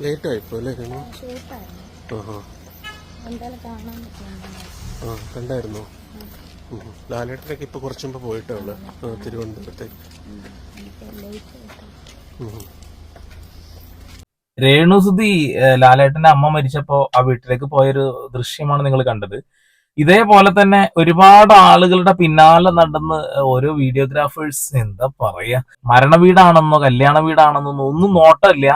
Late ആയിപ്പോ അല്ലേ ആഹാ. ആ കണ്ടായിരുന്നോ? ലാലേട്ടനൊക്കെ ഇപ്പൊ കുറച്ചു മുമ്പ് പോയിട്ടേ ഉള്ളു. തിരുവനന്തപുരത്തേക്ക്. രേണുസുതി ലാലേട്ടന്റെ അമ്മ മരിച്ചപ്പോ ആ വീട്ടിലേക്ക് പോയൊരു ദൃശ്യമാണ് നിങ്ങൾ കണ്ടത്. ഇതേപോലെ തന്നെ ഒരുപാട് ആളുകളുടെ പിന്നാലെ നടന്ന് ഓരോ വീഡിയോഗ്രാഫേഴ്സ് എന്താ പറയാ? മരണ വീടാണെന്നോ കല്യാണ വീടാണെന്നോ ഒന്നും നോട്ടമില്ല.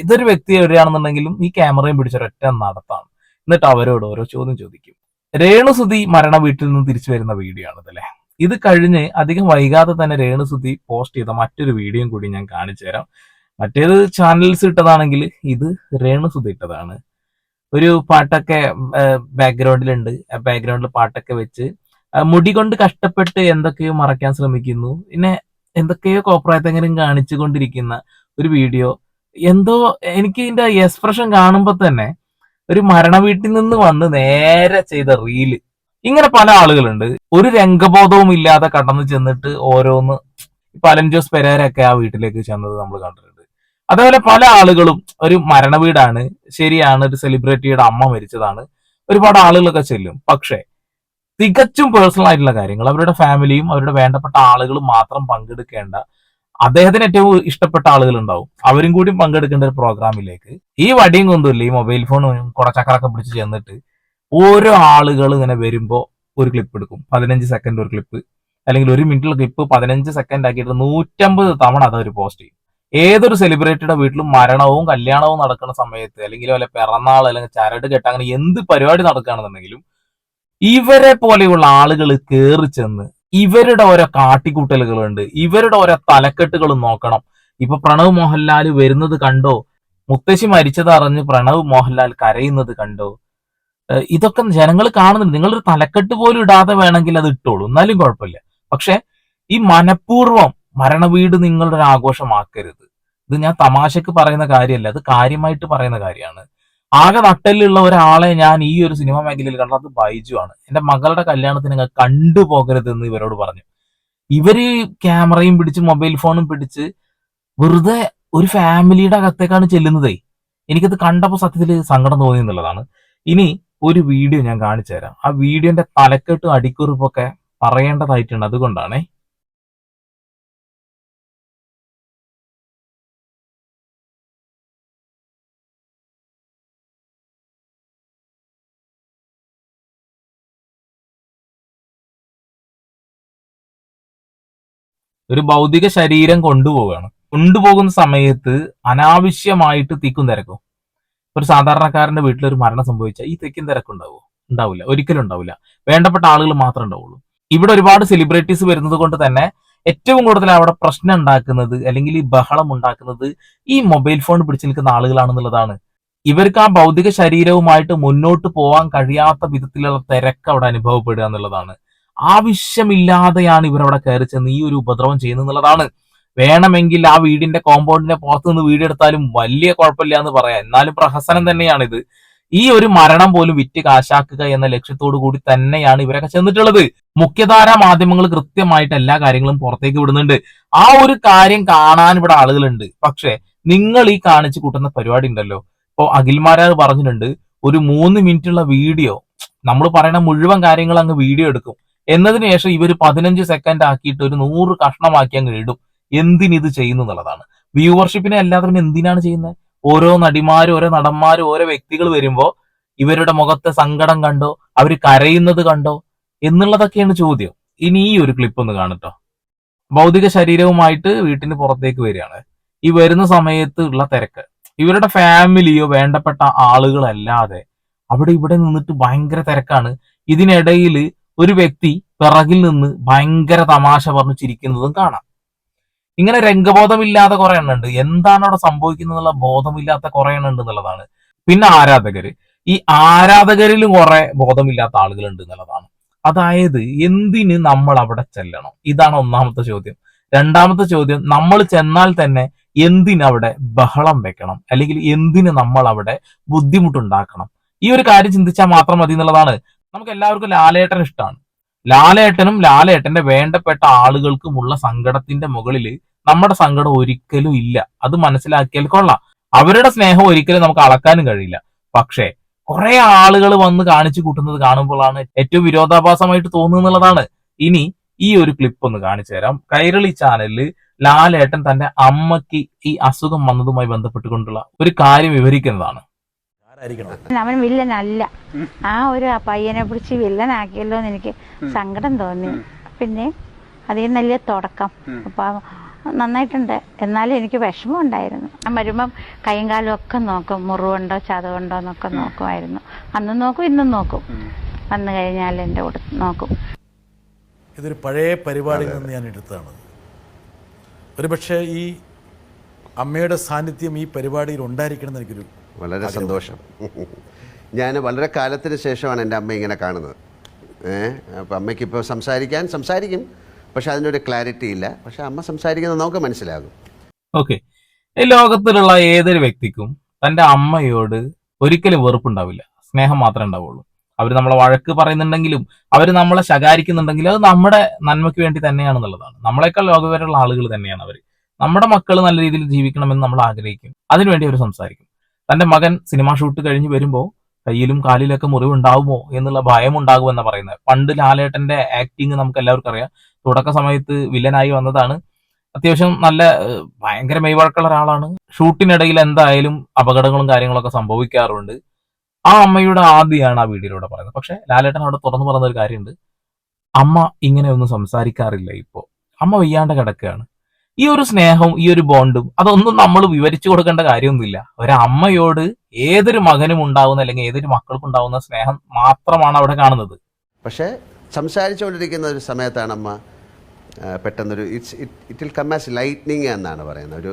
ഇതൊരു വ്യക്തി എവിടെയാണെന്നുണ്ടെങ്കിലും ഈ ക്യാമറയും പിടിച്ചൊരൊറ്റ നടത്താണ് എന്നിട്ട് അവരോട് ഓരോ ചോദ്യം ചോദിക്കും. രേണുസുതി മരണ വീട്ടിൽ നിന്ന് തിരിച്ചു വരുന്ന വീഡിയോ ആണ് ഇതല്ലേ ഇത് കഴിഞ്ഞ് അധികം വൈകാതെ തന്നെ രേണുസുതി പോസ്റ്റ് ചെയ്ത മറ്റൊരു വീഡിയോയും കൂടി ഞാൻ കാണിച്ചു തരാം. മറ്റേത് ചാനൽസ് ഇട്ടതാണെങ്കിൽ ഇത് രേണുസുതി ഇട്ടതാണ്. ഒരു പാട്ടൊക്കെ ബാക്ക്ഗ്രൗണ്ടിലുണ്ട് ബാക്ക്ഗ്രൗണ്ടിൽ പാട്ടൊക്കെ വെച്ച് മുടി കൊണ്ട് കഷ്ടപ്പെട്ട് എന്തൊക്കെയോ മറയ്ക്കാൻ ശ്രമിക്കുന്നു. പിന്നെ എന്തൊക്കെയോ കാണിച്ചു കൊണ്ടിരിക്കുന്ന ഒരു വീഡിയോ എന്തോ എനിക്ക് ഇതിന്റെ എക്സ്പ്രഷൻ കാണുമ്പോൾ തന്നെ ഒരു മരണ വീട്ടിൽ നിന്ന് വന്ന് നേരെ ചെയ്ത റീൽ ഇങ്ങനെ പല ആളുകളുണ്ട്. ഒരു രംഗബോധവും ഇല്ലാതെ കടന്നു ചെന്നിട്ട് ഓരോന്ന് ഇപ്പൊ അലൻ ജോസ് പെരേരൊക്കെ ആ വീട്ടിലേക്ക് ചെന്നത് നമ്മൾ കണ്ടിട്ടുണ്ട്. അതേപോലെ പല ആളുകളും ഒരു മരണ വീടാണ്. ശരിയാണ് ഒരു സെലിബ്രിറ്റിയുടെ അമ്മ മരിച്ചതാണ്. ഒരുപാട് ആളുകളൊക്കെ ചെല്ലും. പക്ഷേ തികച്ചും പേഴ്സണൽ ആയിട്ടുള്ള കാര്യങ്ങൾ. അവരുടെ ഫാമിലിയും അവരുടെ വേണ്ടപ്പെട്ട ആളുകളും മാത്രം പങ്കെടുക്കേണ്ട അദ്ദേഹത്തിന് ഏറ്റവും ഇഷ്ടപ്പെട്ട ആളുകൾ ഉണ്ടാവും. അവരും കൂടി പങ്കെടുക്കേണ്ട ഒരു പ്രോഗ്രാമിലേക്ക് ഈ വടിയും കൊണ്ടുമില്ല ഈ മൊബൈൽ ഫോണും കുടച്ചക്കറൊക്കെ പിടിച്ച് ചെന്നിട്ട് ഓരോ ആളുകൾ ഇങ്ങനെ വരുമ്പോ ഒരു ക്ലിപ്പ് എടുക്കും. പതിനഞ്ച് സെക്കൻഡ് ഒരു ക്ലിപ്പ് അല്ലെങ്കിൽ ഒരു മിനിറ്റിൽ ക്ലിപ്പ് പതിനഞ്ച് സെക്കൻഡ് ആക്കിയിട്ട് നൂറ്റമ്പത് തവണ അത് അവർ പോസ്റ്റ് ചെയ്യും. ഏതൊരു സെലിബ്രിറ്റിയുടെ വീട്ടിലും മരണവും കല്യാണവും നടക്കുന്ന സമയത്ത് അല്ലെങ്കിൽ വല്ല പിറന്നാൾ അല്ലെങ്കിൽ ചരട് കെട്ട അങ്ങനെ എന്ത് പരിപാടി നടക്കുകയാണെന്നുണ്ടെങ്കിലും ഇവരെ പോലെയുള്ള ആളുകൾ കയറി ചെന്ന് ഇവരുടെ ഓരോ കാട്ടിക്കൂട്ടലുകളുണ്ട്. ഇവരുടെ ഓരോ തലക്കെട്ടുകൾ നോക്കണം. ഇപ്പൊ പ്രണവ് മോഹൻലാൽ വരുന്നത് കണ്ടോ? മുത്തശ്ശി മരിച്ചത് അറിഞ്ഞ് പ്രണവ് മോഹൻലാൽ കരയുന്നത് കണ്ടോ? ഇതൊക്കെ ജനങ്ങൾ കാണുന്നുണ്ട്. നിങ്ങളൊരു തലക്കെട്ട് പോലും ഇടാതെ വേണമെങ്കിൽ അത് ഇട്ടോളൂ. എന്നാലും കുഴപ്പമില്ല. പക്ഷെ ഈ മനഃപൂർവം മരണവീട് നിങ്ങളുടെ ആഘോഷമാക്കരുത് ഇത് ഞാൻ തമാശക്ക് പറയുന്ന കാര്യമല്ല. അത് കാര്യമായിട്ട് പറയുന്ന കാര്യമാണ്. ആകെ നട്ടലിലുള്ള ഒരാളെ ഞാൻ ഈ ഒരു സിനിമ മേഖലയിൽ കണ്ടത് ബൈജു ആണ്. എന്റെ മകളുടെ കല്യാണത്തിന് നിങ്ങൾ കണ്ടുപോകരുത് എന്ന് ഇവരോട് പറഞ്ഞു. ഇവർ ക്യാമറയും പിടിച്ച് മൊബൈൽ ഫോണും പിടിച്ച് വെറുതെ ഒരു ഫാമിലിയുടെ അകത്തേക്കാണ് ചെല്ലുന്നതേ. എനിക്കത് കണ്ടപ്പോൾ സത്യത്തിൽ സങ്കടം തോന്നി എന്നുള്ളതാണ്. ഇനി ഒരു വീഡിയോ ഞാൻ കാണിച്ചു തരാം. ആ വീഡിയോന്റെ തലക്കെട്ടും അടിക്കുറിപ്പൊക്കെ പറയേണ്ടതായിട്ടുണ്ട്. അതുകൊണ്ടാണേ ഒരു ഭൗതിക ശരീരം കൊണ്ടുപോവുകയാണ്. കൊണ്ടുപോകുന്ന സമയത്ത് അനാവശ്യമായിട്ട് തിക്കും തിരക്കും. ഒരു സാധാരണക്കാരന്റെ വീട്ടിൽ ഒരു മരണം സംഭവിച്ചാൽ ഈ തിക്കും തിരക്കും ഉണ്ടാവുമോ ഉണ്ടാവില്ല. ഒരിക്കലും ഉണ്ടാവില്ല. വേണ്ടപ്പെട്ട ആളുകൾ മാത്രമേ ഉണ്ടാവുള്ളൂ. ഇവിടെ ഒരുപാട് സെലിബ്രിറ്റീസ് വരുന്നത് കൊണ്ട് തന്നെ ഏറ്റവും കൂടുതൽ അവിടെ പ്രശ്നം ഉണ്ടാക്കുന്നത് അല്ലെങ്കിൽ ഈ ബഹളം ഉണ്ടാക്കുന്നത് ഈ മൊബൈൽ ഫോൺ പിടിച്ചു നിൽക്കുന്ന ആളുകളാണെന്നുള്ളതാണ്. ഇവർക്ക് ആ ഭൗതിക ശരീരവുമായിട്ട് മുന്നോട്ട് പോകാൻ കഴിയാത്ത വിധത്തിലുള്ള തിരക്ക് അവിടെ അനുഭവപ്പെടുക എന്നുള്ളതാണ്. ആവശ്യമില്ലാതെയാണ് ഇവരവിടെ കയറി ചെന്ന് ഈ ഒരു ഉപദ്രവം ചെയ്യുന്നത് എന്നുള്ളതാണ് വേണമെങ്കിൽ ആ വീടിന്റെ കോമ്പൗണ്ടിന്റെ പുറത്ത് നിന്ന് വീടെടുത്താലും വലിയ കുഴപ്പമില്ല എന്ന് പറയാം. എന്നാലും പ്രഹസനം തന്നെയാണ് ഇത് ഈ ഒരു മരണം പോലും വിറ്റ് കാശാക്കുക എന്ന ലക്ഷ്യത്തോടു കൂടി തന്നെയാണ് ഇവരൊക്കെ ചെന്നിട്ടുള്ളത്. മുഖ്യധാര മാധ്യമങ്ങൾ കൃത്യമായിട്ട് എല്ലാ കാര്യങ്ങളും പുറത്തേക്ക് വിടുന്നുണ്ട്. ആ ഒരു കാര്യം കാണാൻ ഇവിടെ ആളുകളുണ്ട്. പക്ഷെ നിങ്ങൾ ഈ കാണിച്ചു കൂട്ടുന്ന പരിപാടി ഉണ്ടല്ലോ. ഇപ്പൊ അഖിൽമാരാർ പറഞ്ഞിട്ടുണ്ട് ഒരു മൂന്ന് മിനിറ്റുള്ള വീഡിയോ നമ്മൾ പറയുന്ന മുഴുവൻ കാര്യങ്ങൾ അങ്ങ് വീഡിയോ എടുക്കും. എന്നതിന് ശേഷം ഇവർ പതിനഞ്ച് സെക്കൻഡ് ആക്കിയിട്ട് ഒരു നൂറ് കഷ്ണമാക്കി അങ്ങ് ഇടും. എന്തിനിത് ചെയ്യുന്നു എന്നുള്ളതാണ്. വ്യൂവർഷിപ്പിനെ അല്ലാതെ എന്തിനാണ് ചെയ്യുന്നത്? ഓരോ നടിമാരും ഓരോ നടന്മാരും ഓരോ വ്യക്തികൾ വരുമ്പോ ഇവരുടെ മുഖത്തെ സങ്കടം കണ്ടോ? അവർ കരയുന്നത് കണ്ടോ? എന്നുള്ളതൊക്കെയാണ് ചോദ്യം. ഇനി ഈ ഒരു ക്ലിപ്പ് ഒന്ന് കാണട്ടോ ഭൗതിക ശരീരവുമായിട്ട് വീട്ടിന് പുറത്തേക്ക് വരികയാണ്. ഈ വരുന്ന സമയത്ത് ഉള്ള തിരക്ക്. ഇവരുടെ ഫാമിലിയോ വേണ്ടപ്പെട്ട ആളുകളല്ലാതെ അവിടെ ഇവിടെ നിന്നിട്ട് ഭയങ്കര തിരക്കാണ്. ഇതിനിടയിൽ ഒരു വ്യക്തി പിറകിൽ നിന്ന് ഭയങ്കര തമാശ പറഞ്ഞു ചിരിക്കുന്നതും കാണാം. ഇങ്ങനെ രംഗബോധമില്ലാതെ കുറെ എണ്ണുണ്ട് എന്താണ് അവിടെ സംഭവിക്കുന്നത് ബോധമില്ലാത്ത കുറെ എണ്ണുണ്ട് എന്നുള്ളതാണ്. പിന്നെ ആരാധകര്. ഈ ആരാധകരിലും കുറെ ബോധമില്ലാത്ത ആളുകളുണ്ട് എന്നുള്ളതാണ്. അതായത് എന്തിന് നമ്മൾ അവിടെ ചെല്ലണം? ഇതാണ് ഒന്നാമത്തെ ചോദ്യം. രണ്ടാമത്തെ ചോദ്യം നമ്മൾ ചെന്നാൽ തന്നെ എന്തിനവിടെ ബഹളം വെക്കണം? അല്ലെങ്കിൽ എന്തിന് നമ്മൾ അവിടെ ബുദ്ധിമുട്ടുണ്ടാക്കണം? ഈ ഒരു കാര്യം ചിന്തിച്ചാൽ മാത്രം മതി എന്നുള്ളതാണ്. നമുക്ക് എല്ലാവർക്കും ലാലേട്ടൻ ഇഷ്ടമാണ് ലാലേട്ടനും ലാലേട്ടന്റെ വേണ്ടപ്പെട്ട ആളുകൾക്കുമുള്ള സങ്കടത്തിന്റെ മുകളിൽ നമ്മുടെ സങ്കടം ഒരിക്കലും ഇല്ല. അത് മനസ്സിലാക്കിയാൽ കൊള്ളാം. അവരുടെ സ്നേഹം ഒരിക്കലും നമുക്ക് അളക്കാനും കഴിയില്ല. പക്ഷേ കുറെ ആളുകൾ വന്ന് കാണിച്ചു കൂട്ടുന്നത് കാണുമ്പോഴാണ് ഏറ്റവും വിരോധാഭാസമായിട്ട് തോന്നുന്നുള്ളതാണ് ഇനി ഈ ഒരു ക്ലിപ്പ് ഒന്ന് കാണിച്ചു തരാം. കൈരളി ചാനലിൽ ലാലേട്ടൻ തന്റെ അമ്മയ്ക്ക് ഈ അസുഖം വന്നതുമായി ബന്ധപ്പെട്ടുകൊണ്ടുള്ള ഒരു കാര്യം വിവരിക്കുന്നതാണ്. അവൻ വില്ലനല്ല. ആ ഒരു പയ്യനെ പിടിച്ച് വില്ലനാക്കിയല്ലോ എന്ന് എനിക്ക് സങ്കടം തോന്നി. പിന്നെ അതേ നല്ല തുടക്കം. അപ്പൊ നന്നായിട്ടുണ്ട്. എന്നാലും എനിക്ക് വിഷമം ഉണ്ടായിരുന്നു. ഞാൻ വരുമ്പം കൈയും കാലും ഒക്കെ നോക്കും. മുറിവുണ്ടോ ചതവുണ്ടോ എന്നൊക്കെ നോക്കുമായിരുന്നു. അന്നും നോക്കും ഇന്നും നോക്കും. വന്നു കഴിഞ്ഞാൽ എന്റെ കൂടെ നോക്കും. ഇതൊരു പഴയ പരിപാടിയിൽ നിന്ന് ഞാൻ എടുത്തതാണ്. ഒരുപക്ഷെ ഈ അമ്മയുടെ സാന്നിധ്യം ഈ പരിപാടിയിൽ ഉണ്ടായിരിക്കണം എന്ന് എനിക്കൊരു വളരെ സന്തോഷം. ഞാൻ വളരെ കാലത്തിന് ശേഷമാണ് എന്റെ അമ്മ ഇങ്ങനെ കാണുന്നത്. ഏഹ് അപ്പം അമ്മയ്ക്കിപ്പോൾ സംസാരിക്കാൻ സംസാരിക്കും. പക്ഷെ അതിനൊരു ക്ലാരിറ്റി ഇല്ല. പക്ഷെ അമ്മ സംസാരിക്കുന്നത് നമുക്ക് മനസ്സിലാകും. ഓക്കെ. ഈ ലോകത്തിലുള്ള ഏതൊരു വ്യക്തിക്കും തന്റെ അമ്മയോട് ഒരിക്കലും വെറുപ്പുണ്ടാവില്ല. സ്നേഹം മാത്രമേ ഉണ്ടാവുള്ളൂ. അവർ നമ്മളെ വഴക്ക് പറയുന്നുണ്ടെങ്കിലും അവർ നമ്മളെ ശകാരിക്കുന്നുണ്ടെങ്കിലും അത് നമ്മുടെ നന്മയ്ക്ക് വേണ്ടി തന്നെയാണെന്നുള്ളതാണ്. നമ്മളെക്കാൾ ലോകപരമുള്ള ആളുകൾ തന്നെയാണ് അവർ. നമ്മുടെ മക്കൾ നല്ല രീതിയിൽ ജീവിക്കണമെന്ന് നമ്മൾ ആഗ്രഹിക്കും. അതിനുവേണ്ടി അവർ സംസാരിക്കും. തന്റെ മകൻ സിനിമ ഷൂട്ട് കഴിഞ്ഞ് വരുമ്പോൾ കയ്യിലും കാലിലൊക്കെ മുറിവുണ്ടാവുമോ എന്നുള്ള ഭയം ഉണ്ടാകുമെന്ന പറയുന്നത്. പണ്ട് ലാലേട്ടന്റെ ആക്ടിങ് നമുക്ക് എല്ലാവർക്കും അറിയാം. തുടക്ക സമയത്ത് വില്ലനായി വന്നതാണ്. അത്യാവശ്യം നല്ല ഭയങ്കര മെയ്വഴക്കുള്ള ഒരാളാണ്. ഷൂട്ടിനിടയിൽ എന്തായാലും അപകടങ്ങളും കാര്യങ്ങളൊക്കെ സംഭവിക്കാറുണ്ട്. ആ അമ്മയുടെ ആദ്യമാണ് ആ വീഡിയോയിലൂടെ പറയുന്നത്. പക്ഷെ ലാലേട്ടൻ അവിടെ തുറന്നു പറഞ്ഞ ഒരു കാര്യമുണ്ട്. അമ്മ ഇങ്ങനെ ഒന്നും സംസാരിക്കാറില്ല ഇപ്പോൾ അമ്മ വയ്യാണ്ട് കിടക്കുകയാണ്. ഈ ഒരു സ്നേഹവും ഈ ഒരു ബോണ്ടും അതൊന്നും നമ്മൾ വിവരിച്ചു കൊടുക്കേണ്ട കാര്യമൊന്നുമില്ല. ഒരമ്മയോട് ഏതൊരു മകനും ഉണ്ടാവുന്ന അല്ലെങ്കിൽ ഏതൊരു മക്കൾക്കും ഉണ്ടാവുന്ന സ്നേഹം മാത്രമാണ് അവിടെ കാണുന്നത്. പക്ഷേ സംസാരിച്ചുകൊണ്ടിരിക്കുന്ന ഒരു സമയത്താണ് അമ്മ പെട്ടെന്നൊരു it's it will come as lightning എന്നാണ് പറയുന്നത്. ഒരു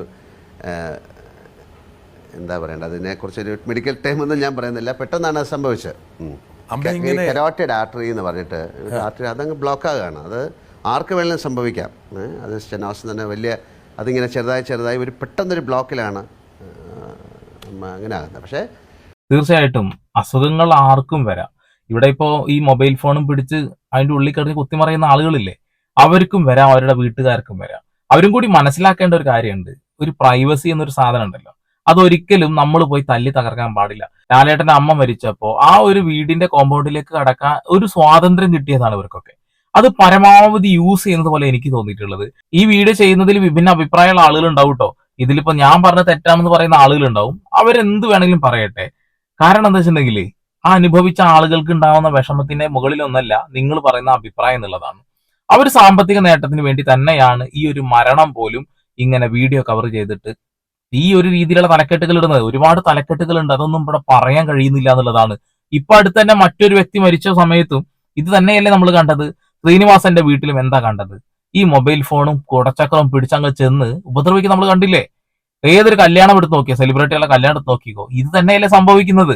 എന്താ പറയേണ്ടത്? അതിനെക്കുറിച്ചൊരു മെഡിക്കൽ ടൈം ഒന്നും ഞാൻ പറയുന്നില്ല. പെട്ടെന്നാണ് അത് സംഭവിച്ചത്. കരോട്ടഡ് ആർട്ടറി എന്ന് പറഞ്ഞിട്ട് ആർട്ടറി അതങ്ങ് ബ്ലോക്ക് ആകുകയാണ് അത് ആർക്ക് വേണമെങ്കിലും സംഭവിക്കാം. അത് സ്റ്റെനോസ് തന്നെ വലിയ അതിങ്ങനെ ചെറുതായി ചെറുതായി ഒരു പെട്ടെന്നൊരു ബ്ലോക്കിലാണ് അങ്ങനെ ആകുന്നത്. പക്ഷേ തീർച്ചയായിട്ടും അസുഖങ്ങൾ ആർക്കും വരാം. ഇവിടെ ഇപ്പോ ഈ മൊബൈൽ ഫോണും പിടിച്ച് അതിന്റെ ഉള്ളിൽ കിടന്ന് കുത്തിമറിയുന്ന ആളുകളില്ലേ അവർക്കും വരാം അവരുടെ വീട്ടുകാർക്കും വരാം. അവരും കൂടി മനസ്സിലാക്കേണ്ട ഒരു കാര്യമുണ്ട്. ഒരു പ്രൈവസി എന്നൊരു സാധനം ഉണ്ടല്ലോ. അതൊരിക്കലും നമ്മൾ പോയി തല്ലി തകർക്കാൻ പാടില്ല. ലാലേട്ടന്റെ അമ്മ മരിച്ചപ്പോൾ ആ ഒരു വീടിന്റെ കോമ്പൗണ്ടിലേക്ക് കടക്കാൻ ഒരു സ്വാതന്ത്ര്യം കിട്ടിയതാണ് ഇവർക്കൊക്കെ. അത് പരമാവധി യൂസ് ചെയ്യുന്നത് പോലെ എനിക്ക് തോന്നിയിട്ടുള്ളത്. ഈ വീഡിയോ ചെയ്യുന്നതിൽ വിഭിന്ന അഭിപ്രായമുള്ള ആളുകൾ ഉണ്ടാവും കേട്ടോ ഇതിലിപ്പോ ഞാൻ പറഞ്ഞ തെറ്റാണെന്ന് പറയുന്ന ആളുകളുണ്ടാവും അവരെന്ത് വേണമെങ്കിലും പറയട്ടെ. കാരണം എന്താ വെച്ചിട്ടുണ്ടെങ്കിൽ ആ അനുഭവിച്ച ആളുകൾക്ക് ഉണ്ടാവുന്ന വിഷമത്തിന്റെ മുകളിലൊന്നല്ല നിങ്ങൾ പറയുന്ന അഭിപ്രായം എന്നുള്ളതാണ്. അവർ സാമ്പത്തിക നേട്ടത്തിന് വേണ്ടി തന്നെയാണ് ഈ ഒരു മരണം പോലും ഇങ്ങനെ വീഡിയോ കവർ ചെയ്തിട്ട് ഈ ഒരു രീതിയിലുള്ള തലക്കെട്ടുകൾ ഇടുന്നത്. ഒരുപാട് തലക്കെട്ടുകൾ ഉണ്ട്. അതൊന്നും ഇവിടെ പറയാൻ കഴിയുന്നില്ല എന്നുള്ളതാണ്. ഇപ്പൊ അടുത്ത് തന്നെ മറ്റൊരു വ്യക്തി മരിച്ച സമയത്തും ഇത് തന്നെയല്ലേ നമ്മൾ കണ്ടത്. ശ്രീനിവാസന്റെ വീട്ടിലും എന്താ കണ്ടത്? ഈ മൊബൈൽ ഫോണും കുടച്ചക്രവും പിടിച്ചങ്ങ് ചെന്ന് ഉപദ്രവിക്കുക നമ്മൾ കണ്ടില്ലേ? ഏതൊരു കല്യാണം എടുത്ത് നോക്കിയോ? സെലിബ്രിറ്റികളെ കല്യാണം എടുത്ത് നോക്കിക്കോ? ഇത് തന്നെയല്ലേ സംഭവിക്കുന്നത്.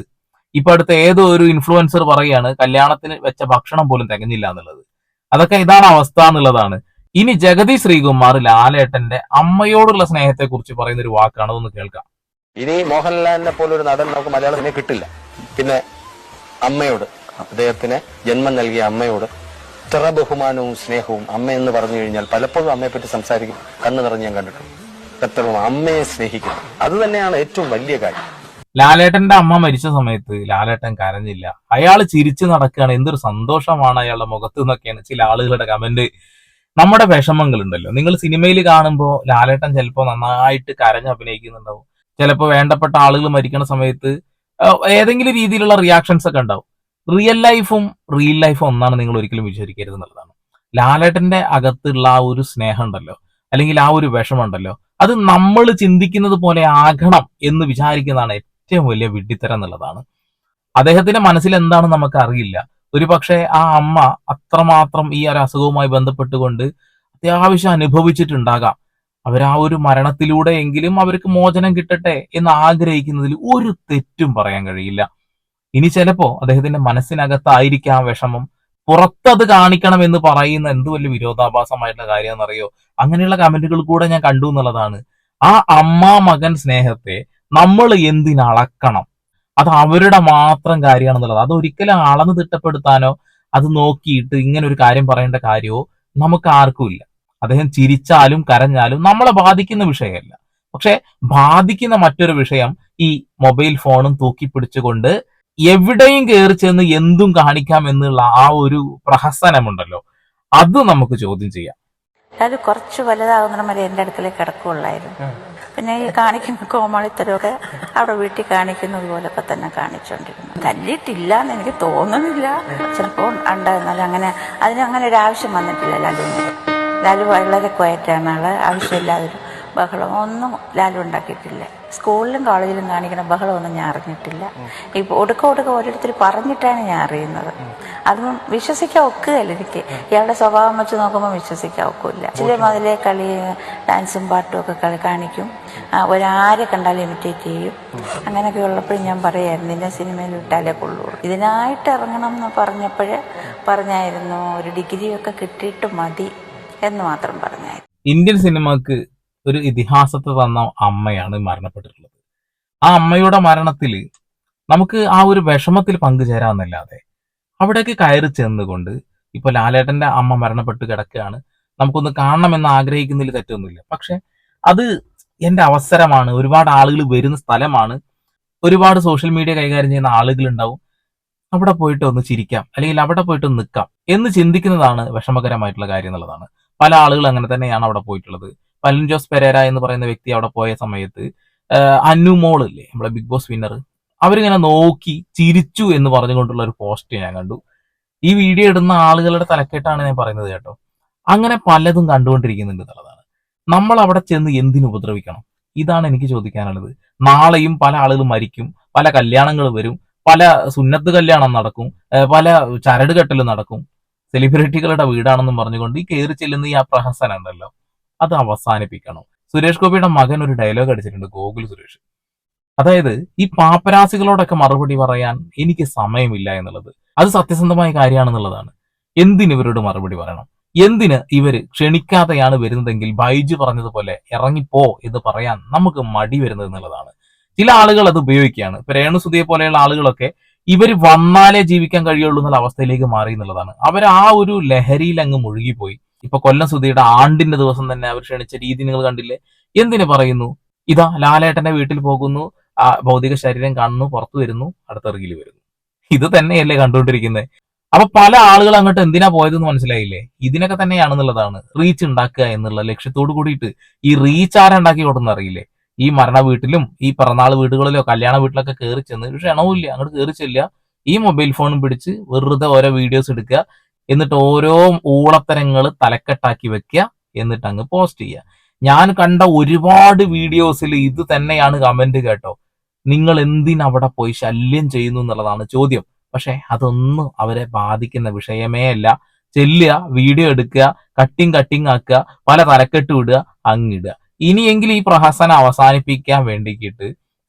ഇപ്പൊ അടുത്ത ഏതോ ഒരു ഇൻഫ്ലുവൻസർ പറയാണ് കല്യാണത്തിന് വെച്ച ഭക്ഷണം പോലും തികഞ്ഞില്ല എന്നുള്ളത്. അതൊക്കെ ഇതാണ് അവസ്ഥ എന്നുള്ളതാണ്. ഇനി ജഗതി ശ്രീകുമാർ ലാലേട്ടന്റെ അമ്മയോടുള്ള സ്നേഹത്തെ കുറിച്ച് പറയുന്ന ഒരു വാക്കാണ് അതൊന്ന് കേൾക്കാം. ഇനി മോഹൻലാലിനെ പോലെ ഒരു നടൻ നമുക്ക് മലയാളത്തിനെ കിട്ടില്ല. പിന്നെ അമ്മയോട് അദ്ദേഹത്തിന് ജന്മം നൽകിയ അമ്മയോട് ഇത്ര ബഹുമാനവും സ്നേഹവും അമ്മ എന്ന് പറഞ്ഞു കഴിഞ്ഞാൽ പലപ്പോഴും അമ്മയെപ്പറ്റി സംസാരിക്കും. കണ്ണു നിറഞ്ഞ് ഞാൻ കണ്ടിട്ടുണ്ട്. എത്ര അമ്മയെ സ്നേഹിക്കുന്നു. അത് തന്നെയാണ് ഏറ്റവും വലിയ കാര്യം. ലാലേട്ടന്റെ അമ്മ മരിച്ച സമയത്ത് ലാലേട്ടൻ കരഞ്ഞില്ല. അയാൾ ചിരിച്ചു നടക്കുകയാണ്. എന്തൊരു സന്തോഷമാണ് അയാളുടെ മുഖത്ത് നിന്നൊക്കെയാണ് ചില ആളുകളുടെ കമന്റ്. നമ്മുടെ വിഷമങ്ങൾ ഉണ്ടല്ലോ നിങ്ങൾ സിനിമയിൽ കാണുമ്പോൾ ലാലേട്ടൻ ചിലപ്പോൾ നന്നായിട്ട് കരഞ്ഞ് അഭിനയിക്കുന്നുണ്ടാവും. ചിലപ്പോൾ വേണ്ടപ്പെട്ട ആളുകൾ മരിക്കുന്ന സമയത്ത് ഏതെങ്കിലും രീതിയിലുള്ള റിയാക്ഷൻസ് ഒക്കെ ഉണ്ടാവും. റിയൽ ലൈഫും റിയൽ ലൈഫും ഒന്നാണ് നിങ്ങൾ ഒരിക്കലും വിചാരിക്കരുത് എന്നുള്ളതാണ്. ലാലേട്ടന്റെ അകത്തുള്ള ആ ഒരു സ്നേഹം ഉണ്ടല്ലോ അല്ലെങ്കിൽ ആ ഒരു വിഷമം ഉണ്ടല്ലോ അത് നമ്മൾ ചിന്തിക്കുന്നത് പോലെ ആകണം എന്ന് വിചാരിക്കുന്നതാണ് ഏറ്റവും വലിയ വിഡ്ഢിത്തരം എന്നുള്ളതാണ്. അദ്ദേഹത്തിന്റെ മനസ്സിൽ എന്താണ് നമുക്ക് അറിയില്ല ഒരു പക്ഷേ ആ അമ്മ അത്രമാത്രം ഈ ഒരു അസുഖവുമായി ബന്ധപ്പെട്ടുകൊണ്ട് അത്യാവശ്യം അനുഭവിച്ചിട്ടുണ്ടാകാം. അവർ ആ ഒരു മരണത്തിലൂടെ എങ്കിലും അവർക്ക് മോചനം കിട്ടട്ടെ എന്ന് ആഗ്രഹിക്കുന്നതിൽ ഒരു തെറ്റും പറയാൻ കഴിയില്ല. ഇനി ചിലപ്പോ അദ്ദേഹത്തിന്റെ മനസ്സിനകത്തായിരിക്കാം ആ വിഷമം. പുറത്തത് കാണിക്കണം എന്ന് പറയുന്ന എന്ത് വലിയ വിരോധാഭാസമായിട്ടുള്ള കാര്യമെന്നറിയോ അങ്ങനെയുള്ള കമന്റുകൾ കൂടെ ഞാൻ കണ്ടു എന്നുള്ളതാണ്. ആ അമ്മ മകൻ സ്നേഹത്തെ നമ്മൾ എന്തിനളക്കണം? അത് അവരുടെ മാത്രം കാര്യമാണെന്നുള്ളത്. അത് ഒരിക്കലും അളന്ന് തിട്ടപ്പെടുത്താനോ അത് നോക്കിയിട്ട് ഇങ്ങനെ ഒരു കാര്യം പറയേണ്ട കാര്യമോ നമുക്ക് ആർക്കുമില്ല അദ്ദേഹം ചിരിച്ചാലും കരഞ്ഞാലും നമ്മളെ ബാധിക്കുന്ന വിഷയമല്ല. പക്ഷെ ബാധിക്കുന്ന മറ്റൊരു വിഷയം ഈ മൊബൈൽ ഫോണും തൂക്കി പിടിച്ചുകൊണ്ട് എവിടെയും കയറി ചെന്ന് എന്തും കാണിക്കാം എന്നുള്ള ആ ഒരു പ്രഹസനമുണ്ടല്ലോ. അത് നമുക്ക് ചോദ്യം ചെയ്യാം. അത് കുറച്ച് വലുതാകുന്ന വരെ എന്റെ അടുക്കലേക്ക് കിടക്കുള്ളായിരുന്നു പിന്നെ ഈ കാണിക്കുന്ന കോമാളിത്തരമൊക്കെ അവിടെ വീട്ടിൽ കാണിക്കുന്നത് പോലൊക്കെ തന്നെ കാണിച്ചുകൊണ്ടിരുന്നു തല്ലിയിട്ടില്ല എന്ന് എനിക്ക് തോന്നുന്നില്ല. ചിലപ്പോൾ ഉണ്ടായിരുന്നാലും അങ്ങനെ അതിനങ്ങനെ ഒരു ആവശ്യം വന്നിട്ടില്ല ലാലുവിന് ലാലു വളരെ ക്വയറ്റാണ് ആൾ ആവശ്യമില്ലാതൊരു ബഹളം ഒന്നും ലാലു ഉണ്ടാക്കിയിട്ടില്ല. സ്കൂളിലും കോളേജിലും കാണിക്കുന്ന ബഹളമൊന്നും ഞാൻ അറിഞ്ഞിട്ടില്ല. ഇപ്പോൾ ഒടുക്ക ഒടുക്ക ഓരോരുത്തർ പറഞ്ഞിട്ടാണ് ഞാൻ അറിയുന്നത്. അതും വിശ്വസിക്കാൻ ഒക്കുകയല്ല എനിക്ക്. ഇയാളുടെ സ്വഭാവം വെച്ച് നോക്കുമ്പോൾ വിശ്വസിക്കാൻ ഒക്കില്ല. ചില മുതലേ കളി ഡാൻസും പാട്ടും ഒക്കെ കളി കാണിക്കും. ഒരാരെ കണ്ടാലും ഇമിറ്റേറ്റ് ചെയ്യും. അങ്ങനെയൊക്കെ ഉള്ളപ്പോഴും ഞാൻ പറയായിരുന്നു നിന്നെ സിനിമയിൽ വിട്ടാലേ കൊള്ളൂ. ഇതിനായിട്ട് ഇറങ്ങണം എന്ന് പറഞ്ഞപ്പോഴേ പറഞ്ഞായിരുന്നു ഒരു ഡിഗ്രിയൊക്കെ കിട്ടിയിട്ട് മതി എന്ന് മാത്രം പറഞ്ഞായിരുന്നു. ഇന്ത്യൻ സിനിമക്ക് ഒരു ഇതിഹാസത്തെ തന്ന അമ്മയാണ് മരണപ്പെട്ടിട്ടുള്ളത്. ആ അമ്മയുടെ മരണത്തിൽ നമുക്ക് ആ ഒരു വിഷമത്തിൽ പങ്കുചേരാമെന്നല്ലാതെ അവിടേക്ക് കയറി ചെന്നുകൊണ്ട് ഇപ്പൊ ലാലേട്ടന്റെ അമ്മ മരണപ്പെട്ട് കിടക്കുകയാണ്. നമുക്കൊന്ന് കാണണമെന്ന് ആഗ്രഹിക്കുന്നതിൽ തെറ്റൊന്നുമില്ല. പക്ഷെ അത് എന്റെ അവസരമാണ്. ഒരുപാട് ആളുകൾ വരുന്ന സ്ഥലമാണ്. ഒരുപാട് സോഷ്യൽ മീഡിയ കൈകാര്യം ചെയ്യുന്ന ആളുകൾ ഉണ്ടാവും അവിടെ പോയിട്ട് ഒന്ന് ചിരിക്കാം. അല്ലെങ്കിൽ അവിടെ പോയിട്ട് നിൽക്കാം. എന്ന് ചിന്തിക്കുന്നതാണ് വിഷമകരമായിട്ടുള്ള കാര്യം എന്നുള്ളതാണ്. പല ആളുകൾ അങ്ങനെ തന്നെയാണ് അവിടെ പോയിട്ടുള്ളത്. പലിൻ ജോസ് പെരേര എന്ന് പറയുന്ന വ്യക്തി അവിടെ പോയ സമയത്ത് അന്നു ഇല്ലേ നമ്മളെ ബിഗ് ബോസ് വിന്നർ അവരിങ്ങനെ നോക്കി ചിരിച്ചു എന്ന് പറഞ്ഞുകൊണ്ടുള്ള ഒരു പോസ്റ്റ് ഞാൻ കണ്ടു. ഈ വീഡിയോ ഇടുന്ന ആളുകളുടെ തലക്കെട്ടാണ് ഞാൻ പറയുന്നത് കേട്ടോ. അങ്ങനെ പലതും കണ്ടുകൊണ്ടിരിക്കുന്നുണ്ട് എന്നുള്ളതാണ്. നമ്മൾ അവിടെ ചെന്ന് എന്തിനു ഉപദ്രവിക്കണം? ഇതാണ് എനിക്ക് ചോദിക്കാനുള്ളത്. നാളെയും പല ആളുകൾ മരിക്കും പല കല്യാണങ്ങൾ വരും പല സുന്നത്ത് കല്യാണം നടക്കും പല ചരട് കെട്ടലും നടക്കും. സെലിബ്രിറ്റികളുടെ വീടാണെന്നും പറഞ്ഞുകൊണ്ട് ഈ കയറി ചെല്ലുന്ന ഈ ആ പ്രഹസനം ഉണ്ടല്ലോ. അത് അവസാനിപ്പിക്കണം. സുരേഷ് ഗോപിയുടെ മകൻ ഒരു ഡയലോഗ് അടിച്ചിട്ടുണ്ട് ഗോകുൽ സുരേഷ്. അതായത് ഈ പാപ്പരാസികളോടൊക്കെ മറുപടി പറയാൻ എനിക്ക് സമയമില്ല എന്നുള്ളത്. അത് സത്യസന്ധമായ കാര്യമാണെന്നുള്ളതാണ്. എന്തിന് ഇവരോട് മറുപടി പറയണം? എന്തിന് ഇവർ ക്ഷണിക്കാതെയാണ് വരുന്നതെങ്കിൽ ബൈജു പറഞ്ഞതുപോലെ ഇറങ്ങിപ്പോ എന്ന് പറയാൻ നമുക്ക് മടി വരുന്നത് എന്നുള്ളതാണ്. ചില ആളുകൾ അത് ഉപയോഗിക്കുകയാണ്. ഇപ്പൊ രേണുസുതിയെ പോലെയുള്ള ആളുകളൊക്കെ ഇവർ വന്നാലേ ജീവിക്കാൻ കഴിയുള്ളൂ എന്നുള്ള അവസ്ഥയിലേക്ക് മാറി എന്നുള്ളതാണ്. അവർ ആ ഒരു ലഹരിയിൽ അങ്ങ് മുഴുകിപ്പോയി. ഇപ്പൊ കൊല്ലം സുധിയുടെ ആണ്ടിന്റെ ദിവസം തന്നെ അവർ ക്ഷണിച്ച രീതി നിങ്ങൾ കണ്ടില്ലേ? എന്തിനു പറയുന്നു? ഇതാ ലാലേട്ടന്റെ വീട്ടിൽ പോകുന്നു ആ ഭൗതിക ശരീരം കാണുന്നു പുറത്തു വരുന്നു അടുത്ത ഇറങ്ങിൽ വരുന്നു. ഇത് തന്നെയല്ലേ കണ്ടുകൊണ്ടിരിക്കുന്നത് അപ്പൊ പല ആളുകൾ അങ്ങോട്ട് എന്തിനാ പോയതെന്ന് മനസ്സിലായില്ലേ? ഇതിനൊക്കെ തന്നെയാണെന്നുള്ളതാണ് റീച്ച് ഉണ്ടാക്കുക എന്നുള്ള ലക്ഷ്യത്തോട് കൂടിയിട്ട് ഈ റീച്ച് ആരാ ഉണ്ടാക്കി കൊടുക്കുന്ന അറിയില്ലേ? ഈ മരണ വീട്ടിലും ഈ പിറന്നാൾ വീടുകളിലോ കല്യാണ വീട്ടിലൊക്കെ കയറി ചെന്ന് ഒരു ക്ഷണവുമില്ല. അങ്ങോട്ട് കയറി ചെല്ലുക ഈ മൊബൈൽ ഫോണും പിടിച്ച് വെറുതെ ഓരോ വീഡിയോസ് എടുക്കുക എന്നിട്ട് ഓരോ ഊളത്തരങ്ങൾ തലക്കെട്ടാക്കി വെക്കുക. എന്നിട്ട് അങ്ങ് പോസ്റ്റ് ചെയ്യുക. ഞാൻ കണ്ട ഒരുപാട് വീഡിയോസിൽ ഇത് തന്നെയാണ് കമന്റ് കേട്ടോ. നിങ്ങൾ എന്തിനവിടെ പോയി ശല്യം ചെയ്യുന്നു എന്നുള്ളതാണ് ചോദ്യം. പക്ഷെ അതൊന്നും അവരെ ബാധിക്കുന്ന വിഷയമേ അല്ല. ചെല്ലുക വീഡിയോ എടുക്കുക കട്ടിങ് കട്ടിങ് ആക്കുക പല തലക്കെട്ട് വിടുക അങ്ങിടുക ഇനിയെങ്കിലും ഈ പ്രഹസനം അവസാനിപ്പിക്കാൻ വേണ്ടിയിട്ട്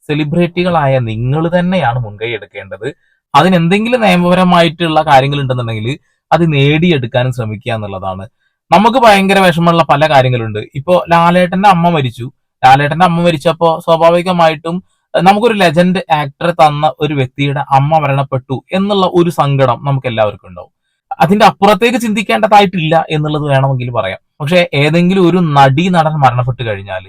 സെലിബ്രിറ്റികളായ നിങ്ങൾ തന്നെയാണ് മുൻകൈ എടുക്കേണ്ടത്. അതിനെന്തെങ്കിലും നിയമപരമായിട്ടുള്ള കാര്യങ്ങൾ ഉണ്ടെന്നുണ്ടെങ്കിൽ അത് നേടിയെടുക്കാനും ശ്രമിക്കുക എന്നുള്ളതാണ്. നമുക്ക് ഭയങ്കര വിഷമമുള്ള പല കാര്യങ്ങളുണ്ട്. ഇപ്പോ ലാലേട്ടന്റെ അമ്മ മരിച്ചു. ലാലേട്ടന്റെ അമ്മ മരിച്ചപ്പോൾ സ്വാഭാവികമായിട്ടും നമുക്കൊരു ലെജൻഡ് ആക്ടർ തന്ന ഒരു വ്യക്തിയുടെ അമ്മ മരണപ്പെട്ടു എന്നുള്ള ഒരു സങ്കടം നമുക്ക് എല്ലാവർക്കും ഉണ്ടാവും. അതിന്റെ അപ്പുറത്തേക്ക് ചിന്തിക്കേണ്ടതായിട്ടില്ല എന്നുള്ളത് വേണമെങ്കിൽ പറയാം. പക്ഷെ ഏതെങ്കിലും ഒരു നടി നടൻ മരണപ്പെട്ടു കഴിഞ്ഞാൽ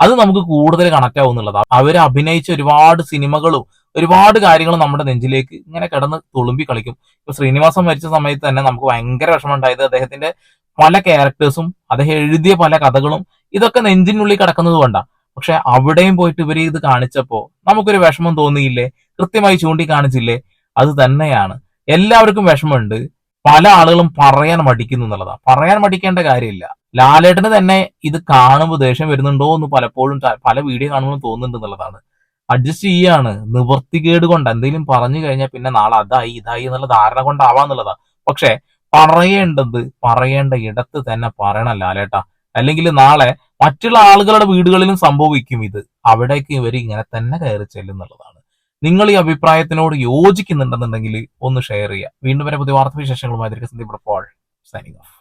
അത് നമുക്ക് കൂടുതൽ കണക്ട് ആവും എന്നുള്ളതാണ്. അവർ അഭിനയിച്ച ഒരുപാട് സിനിമകളും ഒരുപാട് കാര്യങ്ങളും നമ്മുടെ നെഞ്ചിലേക്ക് ഇങ്ങനെ കിടന്ന് തുളുമ്പി കളിക്കും. ഇപ്പൊ ശ്രീനിവാസൻ മരിച്ച സമയത്ത് തന്നെ നമുക്ക് ഭയങ്കര വിഷമം ഉണ്ടായത് അദ്ദേഹത്തിന്റെ പല ക്യാരക്ടേഴ്സും അദ്ദേഹം എഴുതിയ പല കഥകളും ഇതൊക്കെ നെഞ്ചിനുള്ളിൽ കിടക്കുന്നത് കൊണ്ടാണ് പക്ഷെ അവിടെയും പോയിട്ട് ഇവർ ഇത് കാണിച്ചപ്പോ നമുക്കൊരു വിഷമം തോന്നിയില്ലേ? കൃത്യമായി ചൂണ്ടിക്കാണിച്ചില്ലേ? അത് തന്നെയാണ്. എല്ലാവർക്കും വിഷമമുണ്ട്. പല ആളുകളും പറയാൻ മടിക്കുന്നു എന്നുള്ളതാണ് പറയാൻ മടിക്കേണ്ട കാര്യമില്ല. ലാലേട്ടന് തന്നെ ഇത് കാണുമ്പോൾ ദേഷ്യം വരുന്നുണ്ടോ എന്ന് പലപ്പോഴും പല വീഡിയോ കാണുമ്പോൾ തോന്നുന്നുണ്ട് എന്നുള്ളതാണ്. അഡ്ജസ്റ്റ് ചെയ്യാണ്. നിവർത്തികേട് കൊണ്ട് എന്തെങ്കിലും പറഞ്ഞു കഴിഞ്ഞാൽ പിന്നെ നാളെ അതായി ഇതായി എന്നുള്ള ധാരണ കൊണ്ടാവാന്നുള്ളതാണ് പക്ഷെ പറയേണ്ടത് പറയേണ്ട ഇടത്ത് തന്നെ പറയണം ലാലേട്ട. അല്ലെങ്കിൽ നാളെ മറ്റുള്ള ആളുകളുടെ വീടുകളിലും സംഭവിക്കും ഇത്. അവിടേക്ക് ഇവർ ഇങ്ങനെ തന്നെ കയറി ചെല്ലുന്നുള്ളതാണ് നിങ്ങൾ ഈ അഭിപ്രായത്തിനോട് യോജിക്കുന്നുണ്ടെന്നുണ്ടെങ്കിൽ ഒന്ന് ഷെയർ ചെയ്യുക. വീണ്ടും വരെ പുതിയ വാർത്താ വിശേഷങ്ങളുമായി സന്ദീപ് പോൾ സൈനിങ് ഓഫ്